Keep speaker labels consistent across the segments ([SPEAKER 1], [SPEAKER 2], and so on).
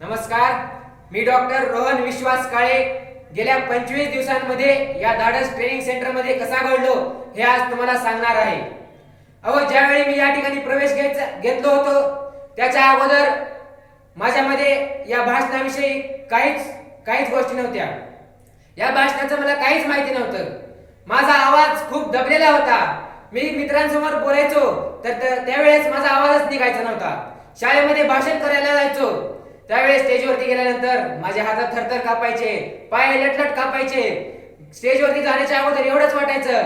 [SPEAKER 1] नमस्कार मी डॉक्टर रोहन विश्वास काळे. गेल्या पंचवीस दिवसांमध्ये या धाडस ट्रेनिंग सेंटरमध्ये कसा घडलो हे आज तुम्हाला सांगणार आहे. अहो ज्यावेळी मी या ठिकाणी प्रवेश घ्यायचा घेतलो होतो त्याच्या अगोदर माझ्यामध्ये या भाषणाविषयी काहीच काहीच गोष्टी नव्हत्या. या भाषणाचं मला काहीच माहिती नव्हतं. माझा आवाज खूप दबलेला होता. मी मित्रांसमोर बोलायचो तर त्यावेळेस माझा आवाजच निघायचा नव्हता. शाळेमध्ये भाषण करायला जायचो त्यावेळेस स्टेजवरती गेल्यानंतर माझ्या हातात थरथर कापायचे पाय लटलट कापायचे. स्टेजवरती जाण्याच्या अगोदर एवढंच वाटायचं.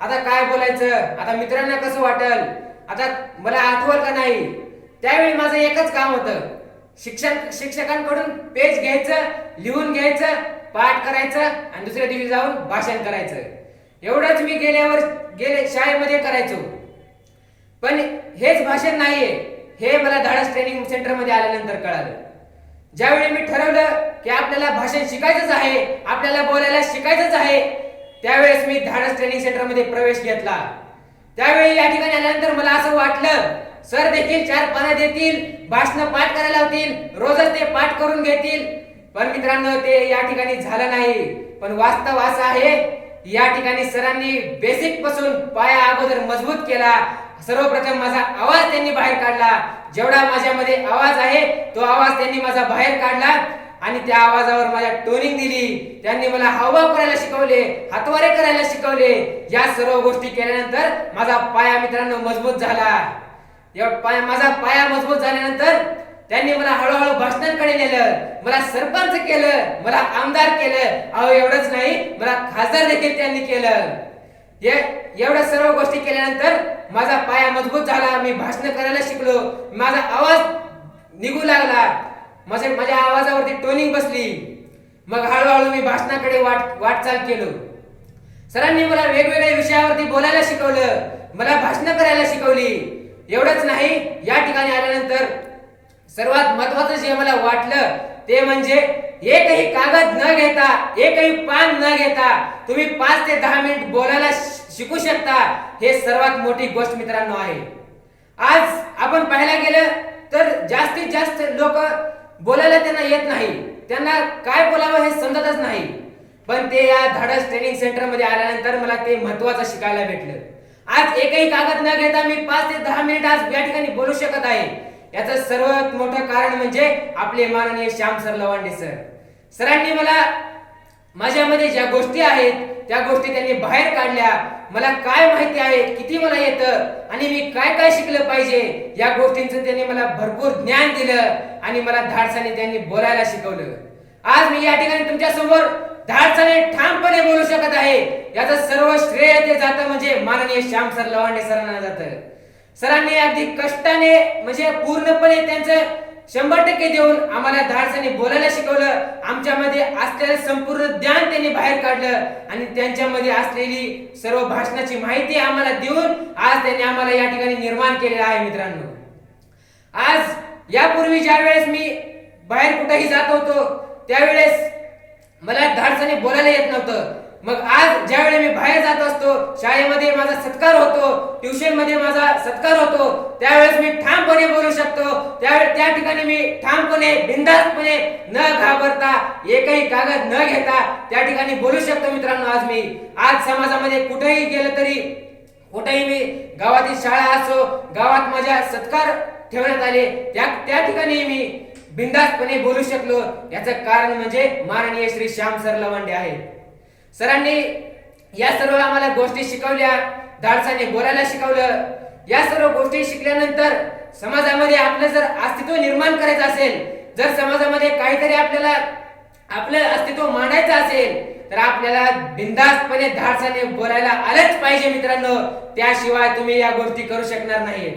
[SPEAKER 1] आता काय बोलायचं? आता मित्रांना कसं वाटल? आता मला आठवल का नाही? त्यावेळी माझं एकच काम होतं. शिक्षक शिक्षकांकडून पेज घ्यायचं लिहून घ्यायचं पाठ करायचं आणि दुसऱ्या दिवशी जाऊन भाषण करायचं. एवढंच मी गेल्यावर गेले शाळेमध्ये करायचो. पण हेच भाषण नाहीये. हे मला धाडस ट्रेनिंग सेंटरमध्ये आल्यानंतर कळालं. ज्यावेळी मी ठरवलं की आपल्याला भाषण शिकायचंच आहे आपल्याला बोलायला शिकायचंच आहे त्यावेळेस मी धाडस ट्रेनिंग सेंटरमध्ये प्रवेश घेतला. त्यावेळी या ठिकाणी आल्यानंतर मला असं वाटलं सर देखील चार पानं देतील भाषण पाठ करायला होतील रोजच ते पाठ करून घेतील. पण मित्रांनो ते या ठिकाणी झालं नाही. पण वास्तव असं आहे या ठिकाणी सरांनी बेसिकपासून पाया अगोदर मजबूत केला. सर्वप्रथम माझा आवाज त्यांनी बाहेर काढला. जेवढा माझ्यामध्ये आवाज आहे तो आवाज त्यांनी माझा बाहेर काढला आणि त्या आवाजावर माझ्या टोनिंग दिली. त्यांनी मला हावभाव करायला शिकवले हातवारे करायला शिकवले. या सर्व गोष्टी केल्यानंतर माझा पाया मित्रांनो मजबूत झाला. पाया माझा पाया मजबूत झाल्यानंतर त्यांनी मला हळूहळू भाषणांकडे नेलं. मला सरपंच केलं मला आमदार केलं. अहो एवढंच नाही मला खासदार देखील त्यांनी केलं. एवढ्या सर्व गोष्टी केल्यानंतर माझा पाया मजबूत झाला मी भाषण करायला शिकलो. माझा आवाज निघू लागला. माझे माझ्या आवाजावरती टोनिंग बसली. मग हळूहळू मी भाषणाकडे वाट वाटचाल केलो. सरांनी मला वेगवेगळ्या विषयावरती बोलायला शिकवलं. मला भाषण करायला शिकवली. एवढंच नाही या ठिकाणी आल्यानंतर सर्वात महत्वाचं जे मला वाटलं ते म्हणजे एकही कागद न घेता एकही पान न घेता तुम्ही पाच ते दहा मिनिट बोलायला शिकू शकता. हे सर्वात मोठी गोष्ट मित्रांनो आहे. आज आपण पाहायला गेलं तर जास्तीत जास्त लोक बोलायला त्यांना येत नाही. त्यांना काय बोलावं हे समजतच नाही. पण ते या धाडस ट्रेनिंग सेंटरमध्ये आल्यानंतर मला ते महत्वाचं शिकायला भेटलं. आज एकही कागद न घेता मी पाच ते दहा मिनिट आज या ठिकाणी बोलू शकत आहे. याचं सर्वात मोठं कारण म्हणजे आपले माननीय श्याम सर लवांडे सर. सरांनी मला माझ्यामध्ये ज्या गोष्टी आहेत त्या गोष्टी त्यांनी बाहेर काढल्या. मला काय माहिती आहे किती मला येतं आणि मी काय काय शिकलं पाहिजे या गोष्टींचं त्यांनी मला भरपूर ज्ञान दिलं आणि मला धाडसाने त्यांनी बोलायला शिकवलं. आज मी या ठिकाणी तुमच्यासमोर धाडसाने ठामपणे बोलू शकत आहे. याचं सर्व श्रेय ते जातं म्हणजे माननीय श्याम सर लवांडे सरांना जातं. सरांनी अगदी कष्टाने म्हणजे पूर्णपणे त्यांचं शंभर टक्के देऊन आम्हाला धाडसाने बोलायला शिकवलं. आमच्यामध्ये असलेलं संपूर्ण ज्ञान त्यांनी बाहेर काढलं आणि त्यांच्यामध्ये असलेली सर्व भाषणाची माहिती आम्हाला देऊन आज त्यांनी आम्हाला या ठिकाणी निर्माण केलेला आहे मित्रांनो. आज यापूर्वी ज्या वेळेस मी बाहेर कुठेही जात होतो त्यावेळेस मला धाडसाने बोलायला येत नव्हतं. मग आज ज्यावेळी मी बाहेर जात असतो शाळेमध्ये माझा सत्कार होतो ट्युशनमध्ये माझा सत्कार होतो त्यावेळेस मी ठामपणे बोलू शकतो. त्यावेळेस त्या ठिकाणी मी ठामपणे बिंदास्तपणे न घाबरता एकही कागद न घेता त्या ठिकाणी बोलू शकतो मित्रांनो आज मी. आज समाजामध्ये कुठेही गेलं तरी कुठेही मी गावातील शाळा असो गावात माझ्या सत्कार ठेवण्यात आले त्या त्या ठिकाणी मी बिंदास्तपणे बोलू शकलो. याचं कारण म्हणजे माननीय श्री श्याम सर लवंडे आहेत. सरांनी या सर्व आम्हाला गोष्टी शिकवल्या धाडसाने बोलायला शिकवलं. या सर्व गोष्टी शिकल्यानंतर समाजामध्ये आपलं जर अस्तित्व निर्माण करायचं असेल जर समाजामध्ये काहीतरी आपल्याला आपलं अस्तित्व मांडायचं असेल तर आपल्याला बिंदास्तपणे धाडसाने बोलायला आलंच पाहिजे मित्रांनो. त्याशिवाय तुम्ही या गोष्टी करू शकणार नाही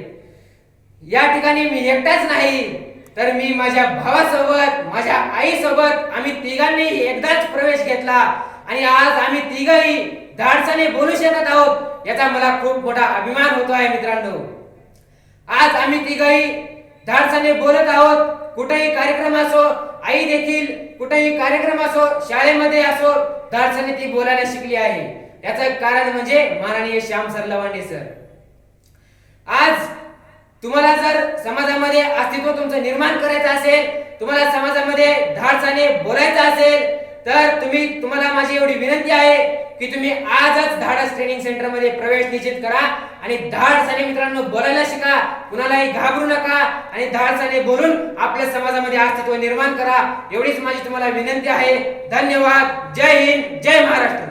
[SPEAKER 1] या ठिकाणी मी एकटाच नाही तर मी माझ्या भावासोबत माझ्या आईसोबत आम्ही तिघांनी एकदाच प्रवेश घेतला. आणि आज आम्ही तिघही धाडसाने बोलू शकत आहोत याचा मला खूप मोठा अभिमान होतो आहे मित्रांनो. आज आम्ही तिघही धाडसाने बोलत आहोत कुठेही कार्यक्रम असो आई देखील कुठेही कार्यक्रम असो शाळेमध्ये असो धाडसाने ती बोलायला शिकली आहे. याचं कारण म्हणजे माननीय श्याम सर लवांडे सर. आज तुम्हाला जर समाजामध्ये अस्तित्व तुमचं निर्माण करायचं असेल तुम्हाला समाजामध्ये धाडसाने बोलायचं असेल तर तुम्ही तुम्हाला माझी एवढी विनंती आहे की तुम्ही आजच धाडस ट्रेनिंग सेंटरमध्ये प्रवेश निश्चित करा आणि धाडसाने मित्रांनो बोलायला शिका कुणालाही घाबरू नका आणि धाडसाने बोलून आपल्या समाजामध्ये अस्तित्व निर्माण करा. एवढीच माझी तुम्हाला विनंती आहे. धन्यवाद. जय हिंद. जय महाराष्ट्र.